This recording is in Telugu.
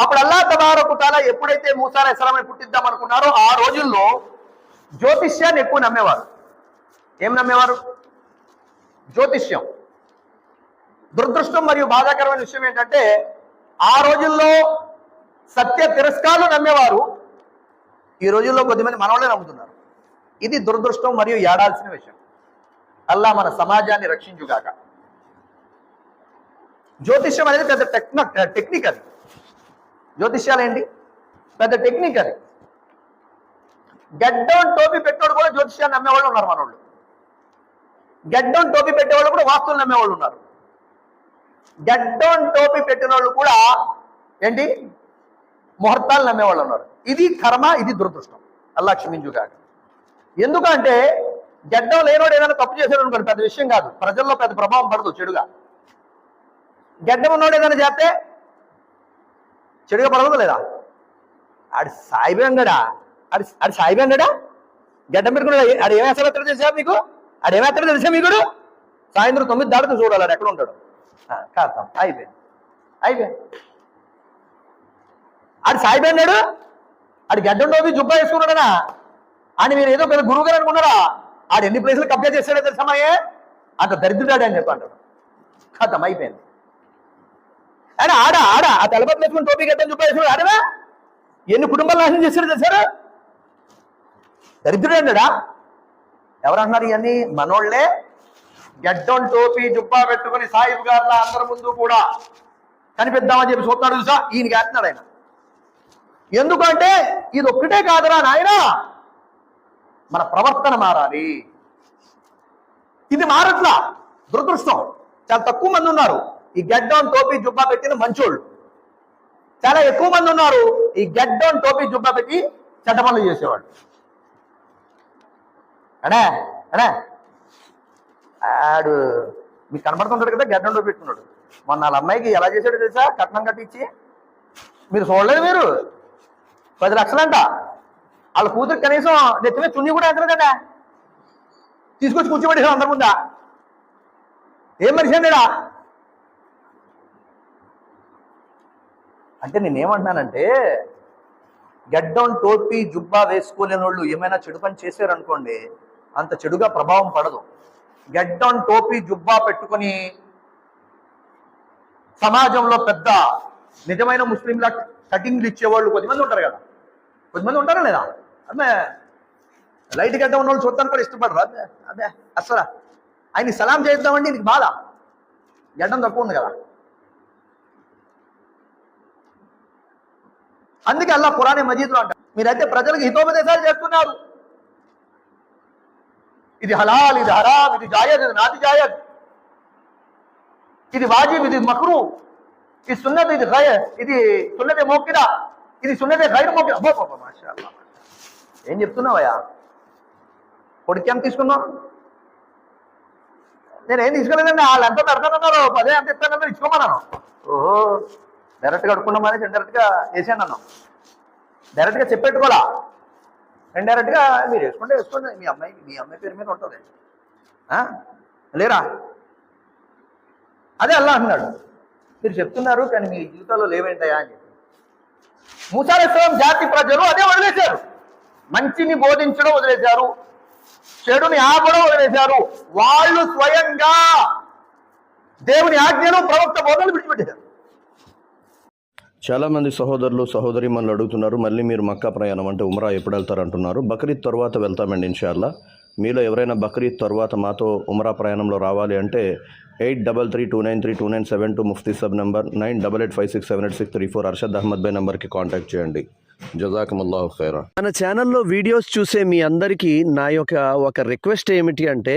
అప్పుడు అల్లా తబారకుతాల ఎప్పుడైతే మూసాల అలైహిస్సలాంని పుట్టిద్దాం అనుకున్నారో ఆ రోజుల్లో జ్యోతిష్యాన్ని ఎక్కువ నమ్మేవారు. ఏం నమ్మేవారు? జ్యోతిష్యం. దురదృష్టం మరియు బాధాకరమైన విషయం ఏంటంటే ఆ రోజుల్లో సత్య తిరస్కారాలు నమ్మేవారు. ఈ రోజుల్లో కొద్దిమంది మనవాళ్ళే నమ్ముతున్నారు. ఇది దురదృష్టం మరియు ఏడాల్సిన విషయం. అల్లా మన సమాజాన్ని రక్షించుగాక. జ్యోతిష్యం అనేది పెద్ద టెక్న టెక్నిక్ అది. జ్యోతిష్యాలు ఏంటి పెద్ద టెక్నిక్ అది. గడ్డం టోపీ పెట్టేవాడు కూడా జ్యోతిష్యాన్ని నమ్మేవాళ్ళు ఉన్నారు మనోళ్ళు. గడ్డం టోపీ పెట్టేవాళ్ళు కూడా వాస్తువులు నమ్మేవాళ్ళు ఉన్నారు. గడ్డం టోపీ పెట్టిన వాళ్ళు కూడా ఏంటి? ముహూర్తాలు నమ్మేవాళ్ళు ఉన్నారు. ఇది కర్మ ఇది దురదృష్టం. అల్లా క్షమించుగాక ఎందుకంటే గడ్డం లేనోడు ఏదైనా తప్పు చేశాడు అనుకోండి పెద్ద విషయం కాదు. ప్రజల్లో పెద్ద ప్రభావం పడదు చెడుగా. గడ్డం ఉన్నోడు ఏదైనా చేస్తే చెడుగా పడదు లేదా? ఆడు సాయిబే అన్నాడా? ఆడు ఆడు సాయిబే అన్నాడా? గడ్డం పెట్టుకున్నాడు? ఆడు ఏమేస్తాడో ఎక్కడ తెలుసా మీకు? ఆడు ఏమేస్తాడో తెలుసా మీకు సాయంత్రం తొమ్మిది దాటితో చూడాలి ఆడు ఎక్కడ ఉంటాడు. కాస్తాం అయిపోయింది అయిపోయింది ఆడు సాయిబేంగాడు ఆడు గడ్డం టోపీ జుబ్బా వేసుకున్నాడనా? అని మీరు ఏదో పెద్ద గురువు గారు అనుకున్నారా? ఆడు ఎన్ని ప్లేసులు కబ్జా చేశాడో తెలుసామయ్యే అంత దరిద్రుడాడు అని చెప్పి అంటాడు. ఖతం అయిపోయింది. అని ఆడ ఆడ ఆ తలపతి వేసుకుని టోపీ గడ్డం చూపేసి ఆడవా? ఎన్ని కుటుంబాలు నాశనం చేశారు తెలుసారా దరిద్రుడు అన్నాడా? ఎవరంటున్నారు ఇవన్నీ? మనోళ్ళే. గడ్డం టోపీ జుబ్బా పెట్టుకుని సాయిబు గారుల అందరి ముందు కూడా కనిపిద్దామని చెప్పి చూస్తాడు చూసా ఈయన కాస్తున్నాడు ఆయన. ఎందుకంటే ఇది ఒక్కటే కాదురా నాయన. మన ప్రవర్తన మారాలి. ఇది మారట్లా. దురదృష్టం. చాలా తక్కువ మంది ఉన్నారు. ఈ గడ్డం టోపీ జుబ్బా పెట్టిన మంచోళ్ళు. చాలా ఎక్కువ మంది ఉన్నారు ఈ గడ్డం టోపీ జుబ్బా పెట్టి చట్టపనులు పనులు చేసేవాళ్ళు. అనే అనే. ఆడు మీకు కనబడుతుంటాడు కదా గడ్డం టోపీ పెట్టుకున్నాడు. మొన్న వాళ్ళ అమ్మాయికి ఎలా చేశాడు తెలుసా? కట్నం కట్టించి. మీరు చూడలేదు మీరు? పది లక్షలంట. వాళ్ళ కూతురు కనీసం నెత్తిమే చున్నీ కూడా ఎంతలేదు కదా. తీసుకొచ్చి కూర్చోబెట్టేసాడు అందరి ముందా. ఏం మనిషి అండి అంటే నేను ఏమంటున్నానంటే గడ్డం టోపీ జుబ్బా వేసుకోలేని వాళ్ళు ఏమైనా చెడు పని చేశారనుకోండి అంత చెడుగా ప్రభావం పడదు. గడ్డం టోపీ జుబ్బా పెట్టుకొని సమాజంలో పెద్ద నిజమైన ముస్లింల కటింగ్లు ఇచ్చేవాళ్ళు కొద్దిమంది ఉంటారు కదా. కొద్దిమంది ఉంటారా లేదా? అదే లైట్ గడ్డ ఉన్న వాళ్ళు చూడటానికి కూడా ఇష్టపడరు. అదే అదే అసలు ఆయన సలాం చేద్దామండి నీకు బాధ. గడ్డం తక్కువ ఉంది కదా. అందుకే అల్లా పురాణ మజీద్లో అంట మీరైతే ప్రజలకు హితోపదేశాలు చేస్తున్నారు. ఇది హలాల్ ఇది హరామ్ ఇది జాయద్ ఇది నాది జాయద్. ఇది వాజిబ్ ఇది మక్రూ. ఇది సున్నత్ ఇది ఇది సున్నతే మోకిరా ఇది సున్నతే గైర్ మోకిరా మాషా ఏం చెప్తున్నావయ్యా? కొడుకు ఎంత తీసుకున్నావు నేను ఏం తీసుకోలేదండి వాళ్ళు ఎంత పెడతానన్నారు. పదే ఎంత ఇస్తానన్నారు ఇచ్చుకోమన్నాను. ఓహో. డైరెక్ట్గా అడుక్కున్నామని డైరెక్ట్గా వేసాను అన్నాం. డైరెక్ట్గా చెప్పెట్టుకోవాలా? ఇండైరెక్ట్గా మీరు వేసుకుంటే వేసుకోండి. మీ అమ్మాయి మీ అమ్మాయి పేరు మీద ఉంటుంది. ఆ? లేరా? అదే అల్లా అన్నాడు మీరు చెప్తున్నారు కానీ మీ జీవితాల్లో లేవేంటయా అని చెప్పి. మూసాలేశ్వరం జాతి ప్రజలు అదే వదిలేశారు. మంచిని బోధించడం వదిలేశారు. చెడుని ఆపడం వదిలేశారు. వాళ్ళు స్వయంగా దేవుని ఆజ్ఞను ప్రవక్త బోధనలు విడిచిపెట్టారు చాలా మంది సహోదరులు సహోదరిమణులు అడుగుతున్నారు మళ్ళీ మీరు మక్కా ప్రయాణం అంటే ఉమ్రా ఎప్పుడు వెళ్తారు అంటున్నారు బక్రీద్ తర్వాత వెళ్తామండి ఇన్షాల్లా మీలో ఎవరైనా బక్రీద్ తర్వాత మాతో ఉమ్రా ప్రయాణంలో రావాలి అంటే eight double three two nine three two nine seven two Mufti sub number nine double eight five six seven eight six three four Arshad Ahmad by నెంబర్కి కాంటాక్ట్ చేయండి. జజాకముల్లాహు ఖైరా. మన ఛానల్లో వీడియోస్ చూసే మీ అందరికీ నా యొక్క ఒక రిక్వెస్ట్ ఏమిటి అంటే